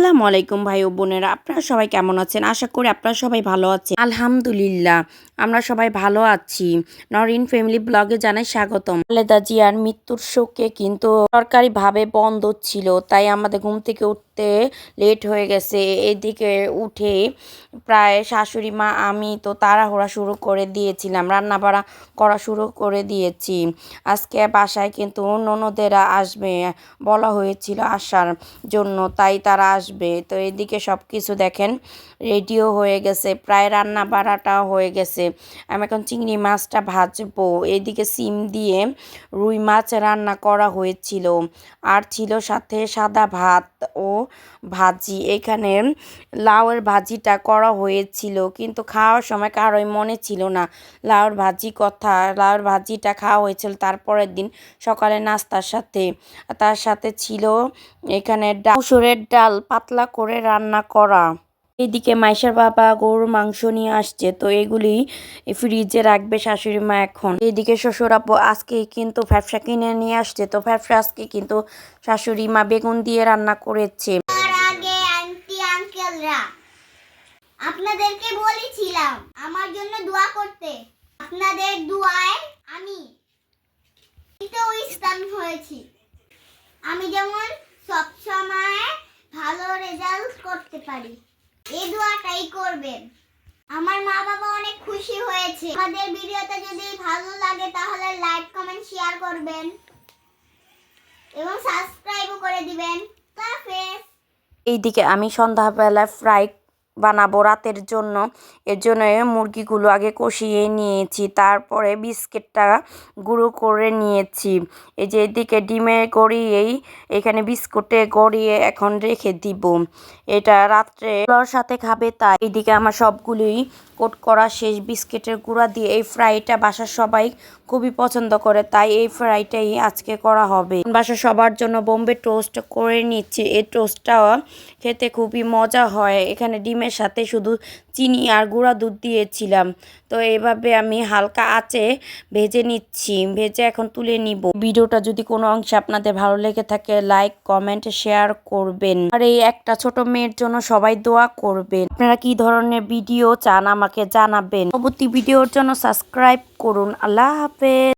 আসসালামু আলাইকুম ভাই ও বোনেরা, আপনারা সবাই কেমন আছেন? আশা করি আপনারা সবাই ভালো আছেন। আলহামদুলিল্লাহ, আমরা সবাই ভালো আছি। নরিন ফ্যামিলি ব্লগে জানাই স্বাগতম। খালেদা জিয়ার মৃত্যুর শোকে কিন্তু সরকারিভাবে বন্ধ ছিল, তাই আমাদের ঘুম থেকে উঠতে লেট হয়ে গেছে। এদিকে উঠে প্রায় শাশুড়ি মা, আমি তো তাড়াহুড়া শুরু করে দিয়েছিলাম রান্না বাড়া করা শুরু করে দিয়েছি। আজকে বাসায় কিন্তু ননদেরা আসবে বলা হয়েছিল আসার জন্য, তাই তারা আসবে। তো এদিকে সব কিছু দেখেন রেডিও হয়ে গেছে, প্রায় রান্না বাড়াটাও হয়ে গেছে। আমি এখন চিংড়ি মাছটা ভাজবো। এদিকে সিম দিয়ে রুই মাছ রান্না করা হয়েছিল। আর ছিল সাথে সাদা ভাত ও ভাজি। এখানে লাউয়ের ভাজিটা করা হয়েছিল, কিন্তু খাওয়ার সময় কারোই মনে ছিল না। লাউয়ের ভাজি কথা, লাউয়ের ভাজিটা খাওয়া হয়েছিল তারপরের দিন সকালে নাস্তার সাথে। তার সাথে ছিল এখানে ডাল ডাল, পাতলা করে রান্না করা। এদিকে মাইশার বাবা গরুর মাংস নিয়ে আসছে, তো এগুলি ফ্রিজে রাখবে শাশুড়ি মা এখন। এদিকে শ্বশুর আপু আজকে কিন্তু ফ্যাপসা কিনে নিয়ে আসছে, তো ফ্যাপসা আজকে কিন্তু শাশুড়ি মা বেগুন দিয়ে রান্না করেছে। আপনাদেরকে বলেছিলাম, আমার জন্য দোয়া করতে। আপনাদের দোয়ায় আমি ইসলাম হয়েছি। আমি যেমন সব সময় ভালো রেজাল্ট করতে পারি। এই দোয়াটাই করবেন। আমার মা বাবা অনেক খুশি হয়েছে। আমাদের ভিডিওটা যদি ভালো লাগে, তাহলে লাইক কমেন্ট শেয়ার করবেন। এবং সাবস্ক্রাইবও করে দিবেন। এইদিকে আমি সন্ধ্যাবেলা ফ্রাই বানাবো রাতের জন্য। এর জন্য মুরগিগুলো আগে কষিয়ে নিয়েছি, তারপরে বিস্কিটটা গুঁড়ো করে নিয়েছি। এই যে এদিকে ডিমে গড়িয়েই এখানে বিস্কুটে গড়িয়ে এখন রেখে দিব। এটা রাত্রে সাথে খাবে, তাই এদিকে আমার সবগুলোই কোট করা শেষ। বিস্কিটের গুঁড়া দিয়ে এই ফ্রাইটা বাসার সবাই খুবই পছন্দ করে, তাই এই ফ্রাইটাই আজকে করা হবে। বাসার সবার জন্য বোম্বে টোস্ট করে নিচ্ছি। এই টোস্টটা খেতে খুবই মজা হয়। এখানে ডিমের সাথে শুধু চিনি আর গুঁড়া দুধ দিয়েছিলাম। তো এইভাবে আমি হালকা আঁচে ভেজে নিচ্ছি। ভেজে এখন তুলে নিব। ভিডিওটা যদি কোনো অংশে আপনাদের ভালো লেগে থাকে, লাইক, কমেন্ট, শেয়ার করবেন। আর এই একটা ছোট মেয়ের জন্য সবাই দোয়া করবেন। আপনারা কি ধরনের ভিডিও চান আমাকে জানাবেন। পরবর্তী ভিডিওর জন্য সাবস্ক্রাইব করুন। আল্লাহ হাফেজ।